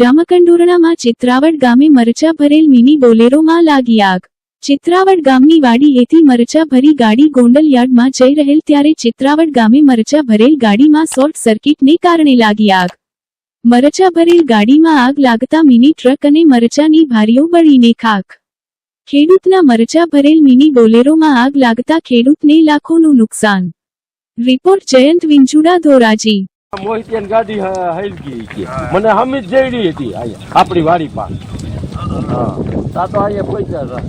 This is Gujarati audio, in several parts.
જામકંડોરણામાં ચિત્રાવડ ગામે મરચા ભરેલ મિની બોલેરોમાં લાગી આગ. ચિત્રાવડ ગામની વાડીએથી મરચા ભરી ગાડી ગોંડલ યાર્ડમાં જઈ રહેલ ત્યારે ચિત્રાવડ ગામે મરચા ભરેલ ગાડીમાં શોર્ટ સર્કિટને કારણે લાગી આગ. મરચા ભરેલ ગાડીમાં આગ લાગતા મિની ટ્રક અને મરચાની ભારીઓ બળીને ખાખ. ખેડૂતના મરચા ભરેલ મિની બોલેરોમાં આગ લાગતા ખેડૂતને લાખોનું નુકસાન. રિપોર્ટ જયંત વિંચુડા ધોરાજી. મોહિતિયન ગાડી હ- હલકી હતી મને હમી જ જઈડી હતી અહીંયા આપણી વાડી પાસે. હા. તા તો અહીંયા પૈસા હતા.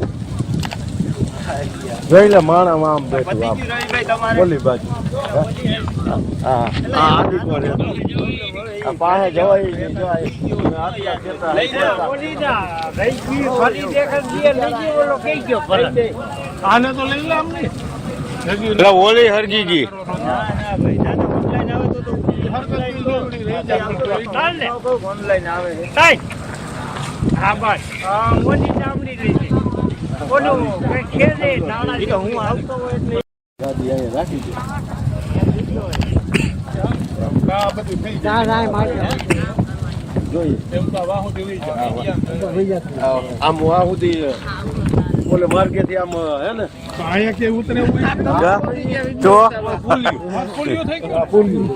જોઈ લે માણા આમ બેઠું આમ. બોલી બાજુ હા. હા પાસે જવાય જવાય. આને તો લઈ લે અમને. ઓલી હરગી ગઈ. આમ સુધી ઓલે માર્કેટ આમ હે ને? અહીંયા કે ઉતરે જો? ફૂલ્યો.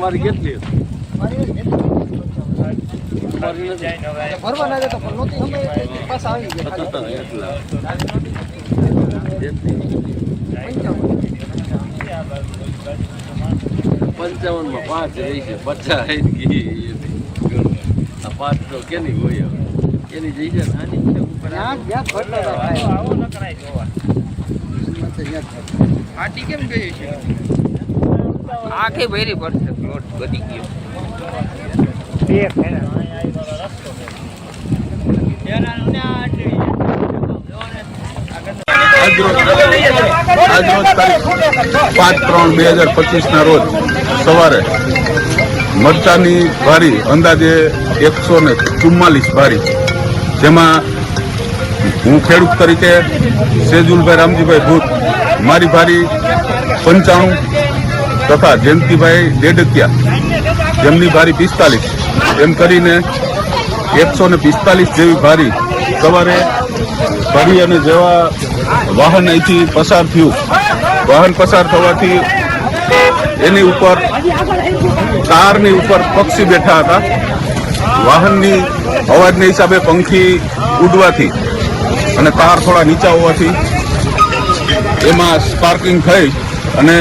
થઈ ગયો વાહ ઓલું ભાઈ તો કેમ ના વાહ ઓલા વારા ભાઈ તમારી કેટલી પંચાવનમાં પાંચ રહી છે પચાસ આ પાંચ તો કેની હોય હવે? એની જઈ છે નાની છે કેમ આવો છે? આખી ભેરી પડશે પ્લોટ બધી ગયો. પાંચ ત્રણ બે હજાર પચીસના રોજ સવારે મરચાની ભારી, અંદાજે એકસો ને ચુમ્માલીસ ભારી. જેમાં હું ખેડૂત તરીકે સેજુલભાઈ રામજીભાઈ ભૂત, મારી ભારી પંચાણું તથા જયંતિભાઈ દેડકિયા, જેમની ભારી પિસ્તાલીસ. એમ કરીને એકસો ને પિસ્તાલીસ જેવી ભારી સવારે ભરી અને જેવા વાહન અહીંથી પસાર થયું. વાહન પસાર થવાથી એની ઉપર કારની ઉપર પક્ષી બેઠા હતા. વાહનની અવાજને હિસાબે પંખી ઉડવાથી અને કાર થોડા નીચા હોવાથી એમાં સ્પાર્કિંગ થઈ અને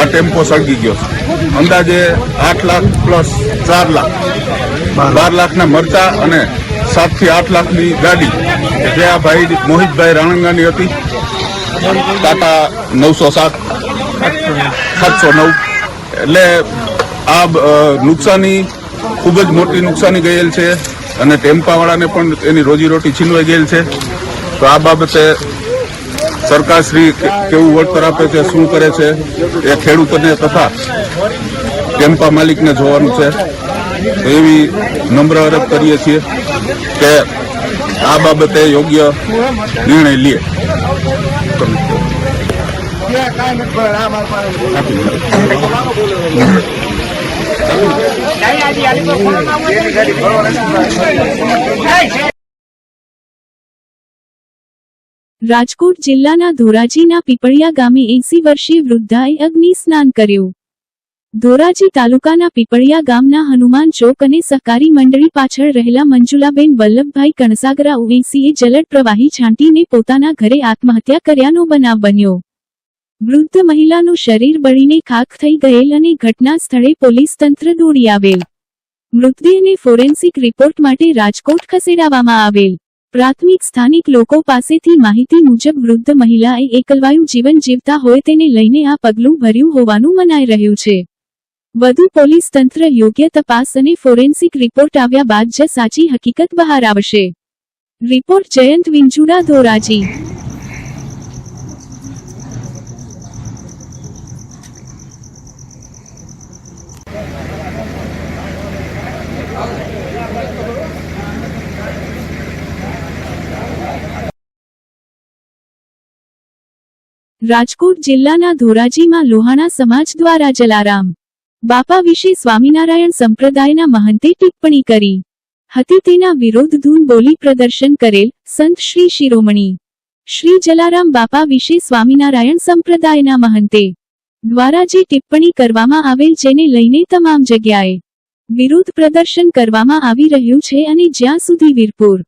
આ ટેમ્પો સળગી ગયો. અંદાજે આઠ લાખ પ્લસ ચાર લાખ. બાર લાખના મરચા અને સાતથી આઠ લાખની ગાડી. જે આ ભાઈ મોહિતભાઈ રાણંગાની હતી. ટાટા નવસો સાત. સાતસો નવ. એટલે આ નુકસાની ખૂબ જ મોટી નુકસાની ગયેલ છે. અને ટેમ્પાવાળાને પણ એની રોજીરોટી છીનવાઈ ગયેલ છે. તો આ બાબતે સરકારશ્રી કેવું વળતર આપે છે, શું કરે છે, એ ખેડૂતોને તથા ટેમ્પા માલિકને જોવાનું છે. એવી નમ્ર અરજ કરીએ છીએ કે આ બાબતે યોગ્ય નિર્ણય લે. રાજકોટ જિલ્લાના ધોરાજીના પીપળિયા ગામે એસી વર્ષીય વૃદ્ધાએ અગ્નિ સ્નાન કર્યું. ધોરાજી તાલુકાના પીપળિયા ગામના હનુમાન ચોક અને સહકારી મંડળી પાછળ રહેલા મંજુલાબેન વલ્લભભાઈ કણસાગરા ઉવેસીએ જલડ પ્રવાહી છાંટીને પોતાના ઘરે આત્મહત્યા કર્યાનો બનાવ બન્યો. વૃદ્ધ મહિલાનું શરીર બળીને ખાખ થઈ ગયેલ અને ઘટના સ્થળે પોલીસ તંત્ર દોડી આવેલ. મૃતદેહને ફોરેન્સિક રિપોર્ટ માટે રાજકોટ ખસેડવામાં આવેલ. પ્રાથમિક સ્થાનિક લોકો પાસેથી માહિતી મુજબ વૃદ્ધ મહિલાએ એકલવાયું જીવન જીવતા હોય તેને લઈને આ પગલું ભર્યું હોવાનું મનાઈ રહ્યું છે. વધુ પોલીસ તંત્ર યોગ્ય તપાસ અને ફોરેન્સિક રિપોર્ટ આવ્યા બાદ જ સાચી હકીકત બહાર આવશે. રિપોર્ટ જયંત વિંજુડા ધોરાજી. રાજકોટ જિલ્લાના ધોરાજીમાં લોહાણા સમાજ દ્વારા જલારામ. બાપા વિશે સ્વામિનારાયણ સંપ્રદાયના મહંતે ટિપ્પણી કરી. હતી તેના વિરોધ ધૂન બોલી પ્રદર્શન કરેલ સંત શ્રી શિરોમણી. શ્રી જલારામ બાપા વિશે સ્વામિનારાયણ સંપ્રદાયના મહંતે દ્વારા જે ટિપ્પણી કરવામાં આવેલ જેને લઈને તમામ જગ્યાએ વિરોધ પ્રદર્શન કરવામાં આવી રહ્યું છે અને જ્યાં સુધી વીરપુર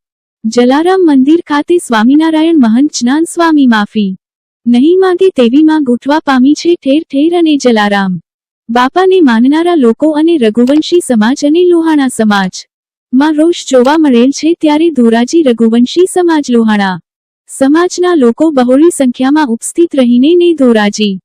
જલારામ મંદિર ખાતે સ્વામિનારાયણ મહંત જ્ઞાન સ્વામી માફી નહીં માગે તેવી માં ગોઠવા પામી છે ઠેર ઠેર અને જલારામ. બાપાને માનનારા લોકો અને રઘુવંશી સમાજ અને લોહાણા સમાજ. માં રોષ જોવા મળેલ છે ત્યારે ધોરાજી રઘુવંશી સમાજ લોહાણા. સમાજના લોકો બહોળી સંખ્યામાં ઉપસ્થિત રહીને ને ધોરાજી.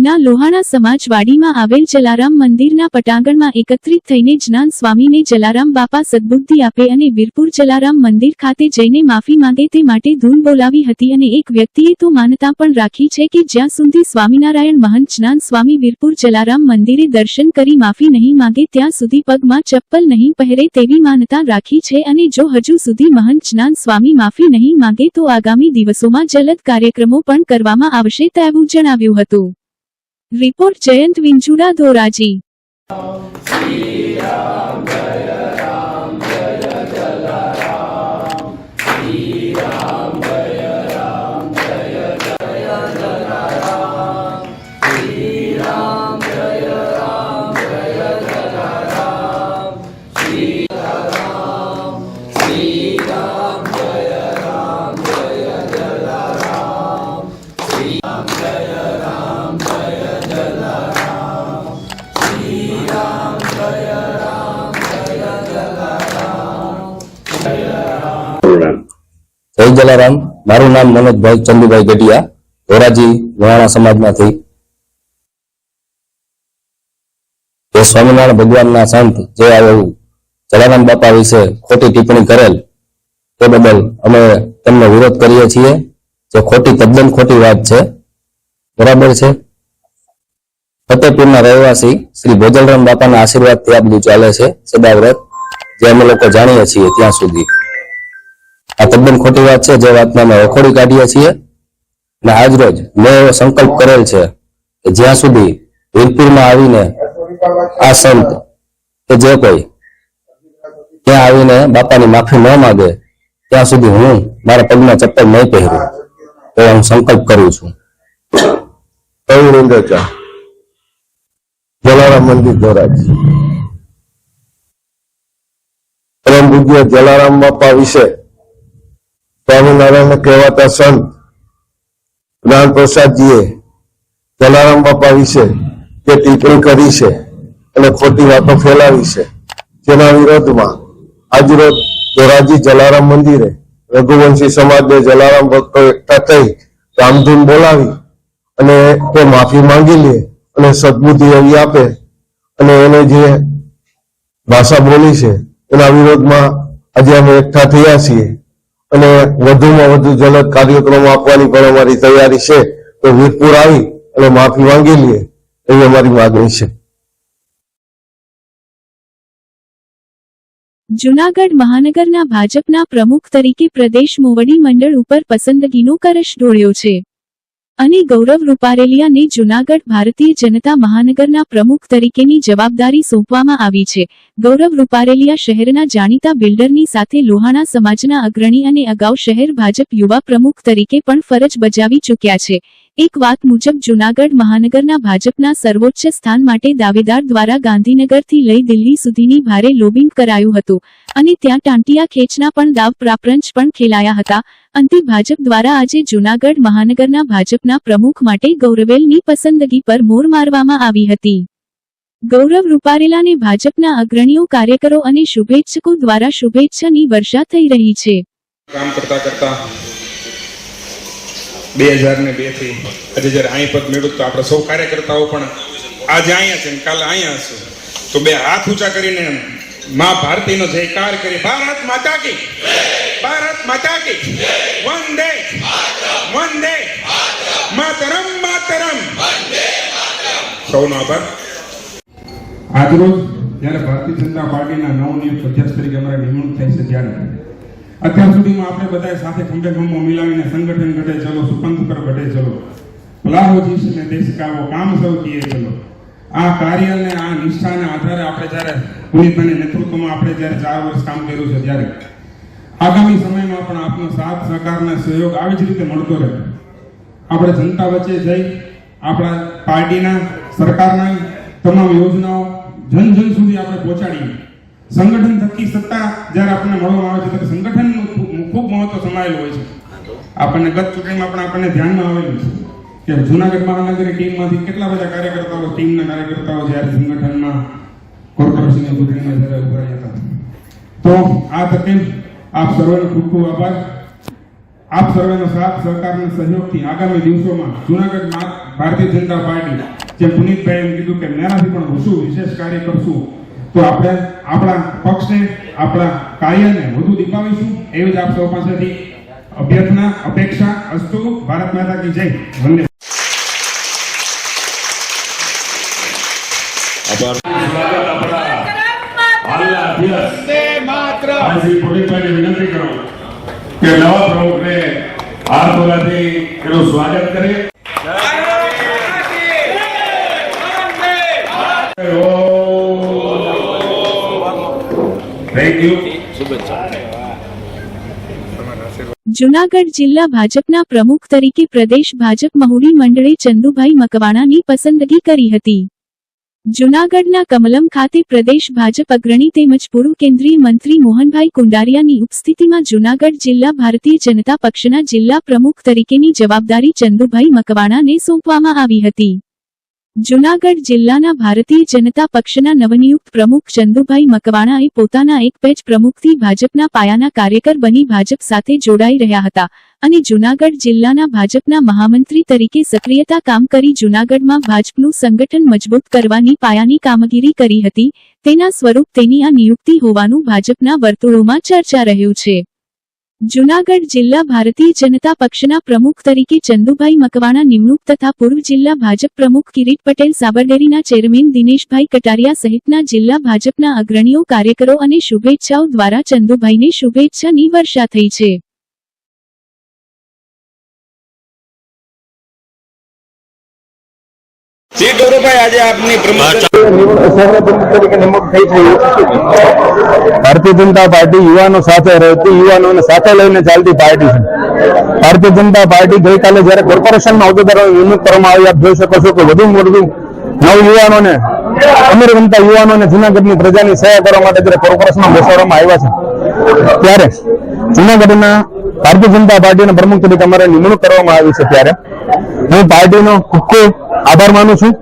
ના લોહાણા સમાજવાડીમાં આવેલ જલારામ મંદિરના પટાંગણમાં એકત્રિત થઈને જ્ઞાન સ્વામીને જલારામ બાપા સદબુદ્ધિ આપે અને વીરપુર જલારામ મંદિર ખાતે જઈને માફી માંગે તે માટે ધૂન બોલાવી હતી અને એક વ્યક્તિએ તો માનતા પણ રાખી છે કે જ્યાં સુધી સ્વામિનારાયણ મહંત જ્ઞાન સ્વામી વીરપુર જલારામ મંદિરે દર્શન કરી માફી નહીં માંગે ત્યાં સુધી પગમાં ચપ્પલ નહીં પહેરે તેવી માનતા રાખી છે અને જો હજુ સુધી મહંત જ્ઞાન સ્વામી માફી નહીં માંગે તો આગામી દિવસોમાં જલદ કાર્યક્રમો પણ કરવામાં આવશે તેવું જણાવ્યું હતું. રિપોર્ટ જયંત વિંજુડા ધોરાજી જય જલારામ, મારું નામ મનોજભાઈ ચંદુભાઈ ગઢિયા, ધોરાજી લોહાણા સમાજમાંથી. એ સ્વામિનારાયણ ભગવાનના સંત જે આવું જલારામ બાપા વિશે ખોટી ટિપ્પણી કરેલ, તે બદલ અમે તેમનો વિરોધ કરીએ છીએ. જે ખોટી તદ્દન ખોટી વાત છે. બરાબર છે? ફતેપુરના રહેવાસી શ્રી ભોજલરામ બાપાના આશીર્વાદથી આ બધું ચાલે છે, સદાવ્રત. જે અમે લોકો જાણીએ છીએ ત્યાં સુધી. આ તદ્દન ખોટી વાત છે, જે વાતમાં અમે વખોડી કાઢીએ છીએ. અને આજ રોજ મેં એવો સંકલ્પ કરેલ છે કે જ્યાં સુધી વીરપુરમાં આવીને આ સંત કે જે કોઈ ત્યાં આવીને બાપાની માફી ન માગે, ત્યાં સુધી હું મારા પગમાં ચપ્પલ નહીં પહેરું તો હું સંકલ્પ કરું છું. જલારામ મંદિર ધોરાજ. પરમ પૂજ્ય જલારામ બાપા વિશે સ્વામિનારાયણ કહેવાતા સંત જ્ઞાન પ્રસાદજીએ જલારામ બાપા વિશે જે ટિપ્પણી કરી છે અને ખોટી વાતો ફેલાવી છે, જેના વિરોધમાં આજરોજ ધોરાજી જલારામ મંદિરે રઘુવંશી સમાજને જલારામ ભક્તો એકઠા થઈ રામધૂન બોલાવી અને તે માફી માંગી લે અને સદબુદ્ધિ એવી આપે અને એને જે ભાષા બોલી છે, એના વિરોધમાં આજે અમે એકઠા થયા છીએ. અને વધુમાં વધુ જલદ કાર્યક્રમો આપવાની પણ અમારી તૈયારી છે. તો વીરપુર આવી અને માફી માંગી લઈએ. એવી અમારી માગણી છે. જુનાગઢ મહાનગરના ભાજપના પ્રમુખ તરીકે પ્રદેશ મોવડી મંડળ ઉપર પસંદગીનો કરશ ઢોળ્યો છે. અને ગૌરવ રૂપારેલિયાને જૂનાગઢ ભારતીય જનતા મહાનગરના પ્રમુખ તરીકેની જવાબદારી સોંપવામાં આવી છે. ગૌરવ રૂપારેલિયા શહેરના જાણીતા બિલ્ડરની સાથે લોહાણા સમાજના અગ્રણી અને અગાઉ શહેર ભાજપ યુવા પ્રમુખ તરીકે પણ ફરજ બજાવી ચૂક્યા છે. એક વાત મુજબ જૂનાગઢ મહાનગરના ભાજપના સર્વોચ્ચ સ્થાન માટે દાવેદાર દ્વારા ગાંધીનગરથી લઈ દિલ્હી સુધીની ભારે લોબિંગ કરાયું હતું અને ત્યાં ટાંટિયા ખેંચના પણ દાવ પ્રાપ્રંચ પણ ખેલાયા હતા. અંતે ભાજપ દ્વારા આજે જૂનાગઢ મહાનગરના ભાજપના પ્રમુખ માટે ગૌરવેલની પસંદગી પર મોર મારવામાં આવી હતી. ગૌરવ રૂપારેલાને ભાજપના અગ્રણીઓ કાર્યકરો અને શુભેચ્છકો દ્વારા શુભેચ્છાની વર્ષા થઈ રહી છે. કામ કરતા કરતા બે હજાર ને બેથી. આજે જયારે અહીં પદ મેળવ્યું તો આપણે સૌ કાર્યકર્તાઓ પણ આજે અહીંયા છે ને કાલે અહીંયા હશે. તો બે હાથ ઊંચા કરીને મા ભારતીનો જયકાર કરી. ભારત માતા કી ભારત માતા કી વંદે વંદે માતરમ. માતરમ સૌનો આભાર. આજરોજ જ્યારે ભારતીય જનતા પાર્ટીના નવનિયુક્ત અધ્યક્ષ તરીકે અમારે નિમણૂક થઈ છે ત્યારે. અત્યાર સુધીમાં આપણે બધા સાથે ખંભે ખંભો મિલાવીને સંગઠન ઘટે ચલો સુપંથ પર ઘટે ચલો. ભલા હો જીસને દેશ કાવો કામ સૌ કીએ ચલો. આ કાર્યને, આ નિષ્ઠાને આધારે આપણે જ્યારે પુનિતભાઈના નેતૃત્વમાં આપણે જ્યારે ચાર વર્ષ કામ કર્યું છે ત્યારે. આગામી સમયમાં પણ આપનો સાથ સહકારના સહયોગ આવી જ રીતે મળતો રહે. આપણે જનતા વચ્ચે જઈ, આપણા પાર્ટીના, સરકારના તમામ યોજનાઓ જન જન સુધી આપણે પહોંચાડીએ. સંગઠન થકી સત્તા જ્યારે આપણને મળવામાં આવે છે ત્યારે સંગઠનનું ખૂબ મહત્વ સમાયેલું હોય છે. આપણને ગત ચૂંટણીમાં પણ આપણને ધ્યાનમાં આવેલું છે કે જુનાગઢ મહાનગરની ટીમમાંથી કેટલા બધા કાર્યકર્તાઓ, ટીમના કાર્યકર્તાઓ જ્યારે સંગઠનમાં કોર્પોરેશનની ચૂંટણીમાં જ્યારે ઊભા હતા. તો આ તકે આપ સર્વેનો ખૂબ ખૂબ આભાર. આપ સર્વેનો સાથ, સરકારના સહયોગથી આગામી દિવસોમાં જુનાગઢ મા- ભારતીય જનતા પાર્ટી, જે પુનિતભાઈ એમ કીધું કે મેરાથી પણ ઓછું વિશેષ કાર્ય કરશું તો આપણે આપણા પક્ષને આપણા કાર્યને વધુ દીપાવીશું. એવી જ આપ સૌ પાસેથી અભ્યર્થના અપેક્ષા અસ્તુ. ભારત માતા કી જય. વંદે આ વિનંતી કરો કે નવા પ્રમુખને હાથ બોલાથી એનું સ્વાગત કરે જુનાગઢ જિલ્લા ભાજપના પ્રમુખ તરીકે પ્રદેશ ભાજપ મહુડી મંડળે ચંદુભાઈ મકવાણાની પસંદગી કરી હતી. જુનાગઢના કમલમ ખાતે પ્રદેશ ભાજપ અગ્રણી તેમજ પૂર્વ કેન્દ્રીય મંત્રી મોહનભાઈ કુંડારિયાની ઉપસ્થિતિમાં જુનાગઢ જિલ્લા ભારતીય જનતા પક્ષના જિલ્લા પ્રમુખ તરીકેની જવાબદારી ચંદુભાઈ મકવાણાને સોંપવામાં આવી હતી. જુનાગઢ જિલ્લાના ભારતીય જનતા પક્ષના નવનિયુક્ત પ્રમુખ ચંદુભાઈ મકવાણાએ પોતાના એક પેજ પ્રમુખથી ભાજપના પાયાના કાર્યકર બની ભાજપ સાથે જોડાઈ રહ્યા હતા અને જુનાગઢ જિલ્લાના ભાજપના મહામંત્રી તરીકે સક્રિયતા કામ કરી જુનાગઢમાં ભાજપનું સંગઠન મજબૂત કરવાની પાયાની કામગીરી કરી હતી. તેના સ્વરૂપ તેની આ નિયુક્તિ હોવાનું ભાજપના વર્તુળોમાં ચર્ચા રહ્યું છે. જુનાગઢ જિલ્લા ભારતીય જનતા પક્ષના પ્રમુખ તરીકે ચંદુભાઈ મકવાણા નિમણૂક તથા પૂર્વ જિલ્લા ભાજપ પ્રમુખ કિરીટ પટેલ સાબરડેરીના ચેરમેન દિનેશભાઈ કટારિયા સહિતના જિલ્લા ભાજપના અગ્રણીઓ કાર્યકરો અને શુભેચ્છાઓ દ્વારા ચંદુભાઈને શુભેચ્છાની વર્ષા થઈ છે. ભારતીય જનતા પાર્ટી યુવાનો સાથે રહેતી યુવાનોને સાથે લઈને ચાલતી પાર્ટી છે. ભારતીય જનતા પાર્ટી ગઈકાલે જયારે કોર્પોરેશનમાં હોદ્દેદારોની નિમણૂક કરવામાં આવી આપ જોઈ શકો છો કે વધુ મોટું નવ યુવાનોને અમીર ગમતા યુવાનોને જુનાગઢની પ્રજાની સેવા કરવા માટે જયારે કોર્પોરેશનમાં બેસાડવામાં આવ્યા છે. ત્યારે જુનાગઢના ભારતીય જનતા પાર્ટીના પ્રમુખ તરીકે અમારે નિમણૂક કરવામાં આવી છે ત્યારે. હું પાર્ટીનો ખૂબ ખૂબ આભાર માનું છું.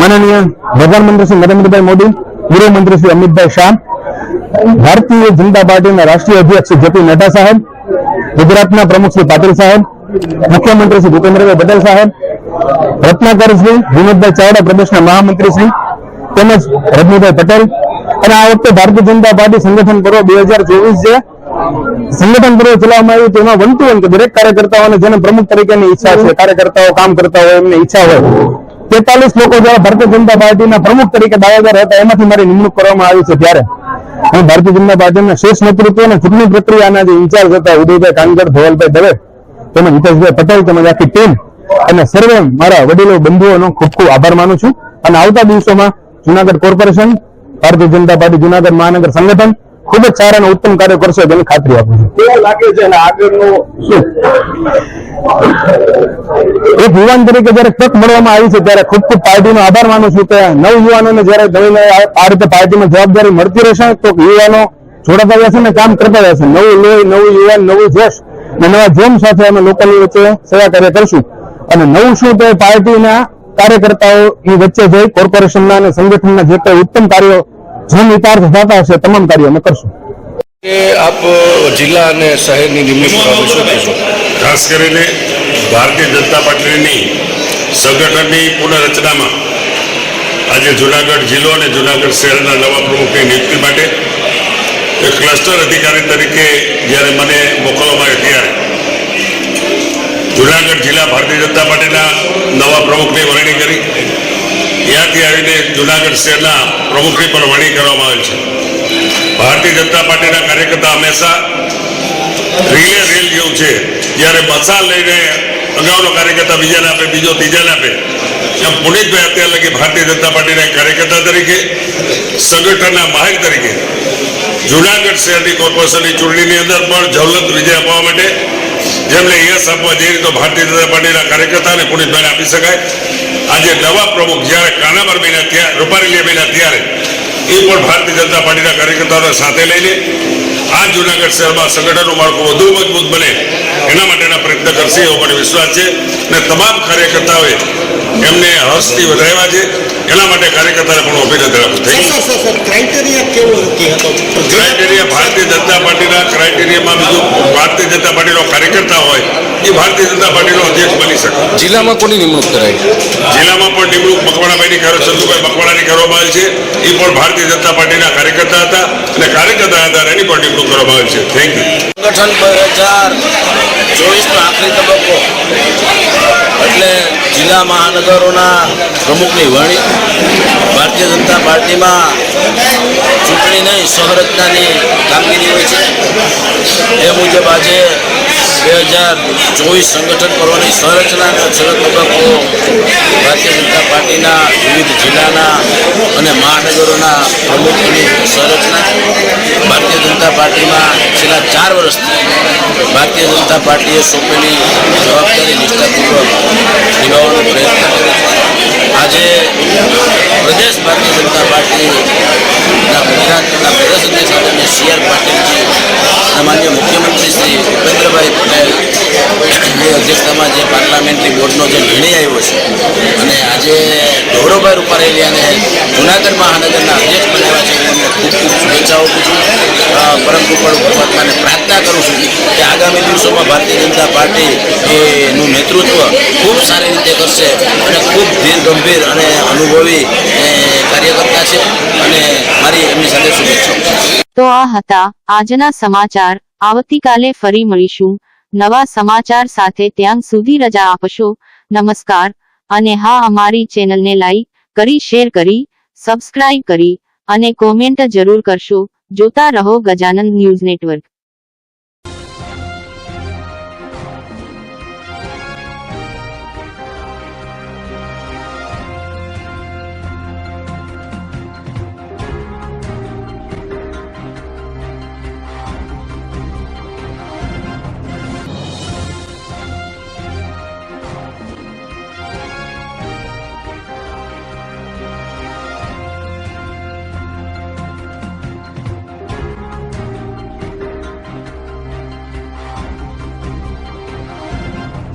માનનીય પ્રધાનમંત્રી શ્રી નરેન્દ્રભાઈ મોદી, ગૃહમંત્રી શ્રી અમિતભાઈ શાહ, ભારતીય જનતા પાર્ટીના રાષ્ટ્રીય અધ્યક્ષ શ્રી જેપી નડ્ડા સાહેબ, ગુજરાતના પ્રમુખ શ્રી પાટીલ સાહેબ, મુખ્યમંત્રી શ્રી ભૂપેન્દ્રભાઈ પટેલ સાહેબ, રત્નાકર શ્રી વિનોદભાઈ ચાવડા પ્રદેશના મહામંત્રી શ્રી તેમજ રજનીભાઈ પટેલ. અને આ વખતે ભારતીય જનતા પાર્ટી સંગઠન પર્વ બે હજાર ચોવીસ જે સંગઠન પર્વ ચલાવવામાં આવ્યું તેમાં વન ટુ કે દરેક કાર્યકર્તાઓને જેને પ્રમુખ તરીકેની ઈચ્છા છે, કાર્યકર્તાઓ કામ કરતા હોય એમને ઈચ્છા હોય. તેતાલીસ લોકો જયારે ભારતીય જનતા પાર્ટીના પ્રમુખ તરીકે દાવેદાર હતા, એમાંથી મારી નિમણૂક કરવામાં આવી છે ત્યારે. હું ભારતીય જનતા પાર્ટીના શ્રેષ્ઠ નેતૃત્વ ચૂંટણી પ્રક્રિયાના જે ઇન્ચાર્જ હતા, ઉદયભાઈ કાનગર, ધોવલભાઈ દવે, તેમજ હિતેશભાઈ પટેલ, તેમજ આખી ટીમ અને સર્વે મારા વડીલો, બંધુઓનો ખૂબ ખૂબ આભાર માનું છું. અને આવતા દિવસોમાં જુનાગઢ કોર્પોરેશન, ભારતીય જનતા પાર્ટી જુનાગઢ મહાનગર સંગઠન ખૂબ જ સારા અને ઉત્તમ કાર્ય કરશો તેની ખાતરી આપું છું. કેવું લાગે છે અને આગળનું એક યુવાન તરીકે જયારે તક મળવામાં આવી છે ત્યારે ખૂબ ખૂબ પાર્ટીનો આભાર માનું છું કે નવ યુવાનોને જયારે નવીન આ રીતે પાર્ટીમાં જવાબદારી મળતી રહેશે તો યુવાનો જોડાતા જશે ને કામ કરતા જશે નવું લોહી નવું યુવાન નવું જોશ અને નવા જોમ સાથે અમે લોકોની વચ્ચે સેવા કાર્ય કરશું. અને નવું શું તો પાર્ટીના કાર્યકર્તાઓની વચ્ચે જઈ કોર્પોરેશનના અને સંગઠનના જે કંઈ ઉત્તમ કાર્યો જેમ હિતાર્થ થતા હશે તમામ કાર્યો અમે કરશું. આપ જિલ્લા અને શહેરની નિમણૂક ખાસ કરીને ભારતીય જનતા પાર્ટીની સંગઠનની પુનઃરચનામાં આજે જુનાગઢ જિલ્લો અને જુનાગઢ શહેરના નવા પ્રમુખની નિયુક્તિ માટે એક ક્લસ્ટર અધિકારી તરીકે જ્યારે મને મોકલવામાં આવ્યો ત્યારે જુનાગઢ જિલ્લા ભારતીય જનતા પાર્ટીના નવા પ્રમુખની વરણી કરી. ત્યાંથી આવીને જુનાગઢ શહેરના પ્રમુખની પણ વણી કરવામાં આવેલ છે. ભારતીય જનતા પાર્ટીના કાર્યકર્તા હંમેશા રીલે રેલ જેવું છે. જ્યારે મસાલ લઈને અગાઉનો કાર્યકર્તા બીજાને આપે, બીજો ત્રીજાને આપે. એમ પુનિતભાઈ અત્યાર લગી ભારતીય જનતા પાર્ટીના કાર્યકર્તા તરીકે, સંગઠનના માહિર તરીકે જુનાગઢ શહેરની કોર્પોરેશનની ચૂંટણીની અંદર પણ જવલંત વિજય અપાવવા માટે જેમને યશ આપવા જઈ તો ભારતીય જનતા પાર્ટીના કાર્યકર્તાને પુનિતભાઈને આપી શકાય. આજે નવા પ્રમુખ જ્યારે કાનાબર મહિના ત્યારે રૂપારેલિયા મહિના ત્યારે એ પણ ભારતીય જનતા પાર્ટીના કાર્યકર્તાઓને સાથે લઈને આ જુનાગઢ શહેરમાં સંગઠનનું માળખું વધુ મજબૂત બને એના માટેના પ્રયત્ન કરશે એવો મને વિશ્વાસ છે. અને તમામ કાર્યકર્તાઓએ એમને હર્ષથી વધારવા છે. એના માટે કાર્યકર્તાને પણ અભિનંદન આપું છું. ક્રાઇટેરિયા કેવો હતો? જનતા પાર્ટીના ક્રાઇટેરિયામાં બીજું ભારતીય જનતા પાર્ટીનો કાર્યકર્તા હોય એ ભારતીય જનતા પાર્ટીનો અધ્યક્ષ બની શકે. જિલ્લામાં કોની નિમણૂક કરાઈ? જિલ્લામાં પણ નિમણૂક મકવાણાભાઈની કરો ચંદુભાઈ મકવાણાની કરવામાં આવી છે. એ પણ ભારતીય જનતા પાર્ટીના કાર્યકર્તા હતા અને કાર્યકર્તા હતા એની પણ નિમણૂક કરવામાં આવી છે. થેન્ક યુ સંગઠન બે હજાર ચોવીસનો આખરી તબક્કો. એટલે જિલ્લા મહાનગરોના પ્રમુખની વરણી ભારતીય જનતા પાર્ટીમાં ચૂંટણી નહીં સંરચનાની કામગીરી હોય છે. એ મુજબ આજે બે હજાર ચોવીસ સંગઠન પર્વની સંરચનાનો છેલ્લો તબક્કો ભારતીય જનતા પાર્ટીના વિવિધ જિલ્લાના અને મહાનગરોના પ્રમુખોની સંરચના. ભારતીય જનતા પાર્ટીમાં છેલ્લા ચાર વર્ષથી ભારતીય જનતા પાર્ટીએ સોંપેલી જવાબદારી નિષ્ઠાપૂર્વક નિભાવવાનો પ્રયત્ન કર્યો છે. આજે પ્રદેશ ભારતીય જનતા પાર્ટીના ગુજરાતના પ્રદેશ અધ્યક્ષ આદરણીય સી આર પાટીલજી માન્ય મુખ્યમંત્રી શ્રી ભૂપેન્દ્રભાઈ પટેલની અધ્યક્ષતામાં જે પાર્લામેન્ટરી બોર્ડનો જે નિર્ણય આવ્યો છે, અને આજે ગૌરવભાઈ અને જુનાગઢ મહાનગરના અધ્યક્ષ બનાવ્યા છે. એમને ખૂબ ખૂબ શુભેચ્છાઓ છું. પરમ કૃપાળુ પરમાત્માને પ્રાર્થના કરું છું કે આગામી દિવસોમાં ભારતીય જનતા પાર્ટી એનું નેતૃત્વ ખૂબ સારી રીતે કરશે અને ખૂબ ધીર, ગંભીર અને અનુભવી કાર્યકર્તા છે અને મારી એમની સાથે શુભેચ્છાઓ. તો આ હતા આજના સમાચાર. આવતીકાલે ફરી મળીશું. નવા સમાચાર સાથે ત્યાં સુધી રજા આપશો. નમસ્કાર અને હા, અમારી ચેનલને લાઈક કરી શેર કરી સબસ્ક્રાઇબ કરી અને કોમેન્ટ જરૂર કરશો. જોતા રહો ગજાનંદ ન્યૂઝ નેટવર્ક.